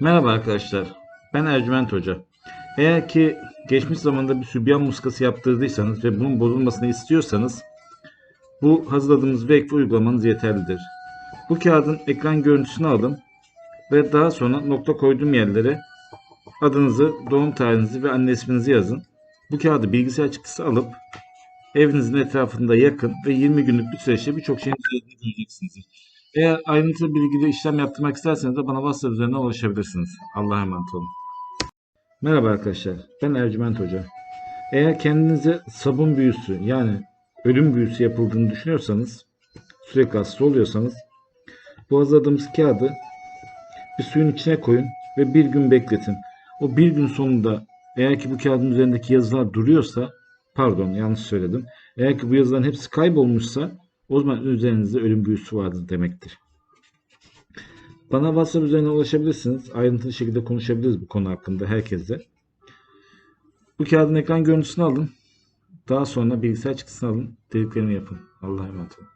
Merhaba arkadaşlar. Ben Ercüment Hoca. Eğer ki geçmiş zamanda bir sübyan muskası yaptırdıysanız ve bunun bozulmasını istiyorsanız bu hazırladığımız Vekfi uygulamanız yeterlidir. Bu kağıdın ekran görüntüsünü alın ve daha sonra nokta koyduğum yerlere adınızı, doğum tarihinizi ve anne isminizi yazın. Bu kağıdı bilgisayar çıktısı alıp evinizin etrafında yakın ve 20 günlük bir süreçte birçok şeyin düzeldiğini göreceksiniz. Eğer ayrıntılı bilgili işlem yaptırmak isterseniz de bana WhatsApp üzerinden ulaşabilirsiniz. Allah'a emanet olun. Merhaba arkadaşlar. Ben Ercüment Hoca. Eğer kendinize sabun büyüsü yani ölüm büyüsü yapıldığını düşünüyorsanız sürekli hasta oluyorsanız bu hazırladığımız kağıdı bir suyun içine koyun ve bir gün bekletin. O bir gün sonunda eğer ki bu kağıdın üzerindeki yazılar duruyorsa pardon yanlış söyledim. Eğer ki bu yazıların hepsi kaybolmuşsa o zaman üzerinizde ölüm büyüsü vardır demektir. Bana WhatsApp üzerinden ulaşabilirsiniz. Ayrıntılı şekilde konuşabiliriz bu konu hakkında herkesle. Bu kağıdın ekran görüntüsünü alın. Daha sonra bilgisayar çıktısını alın. Dediklerimi yapın. Allah'a emanet olun.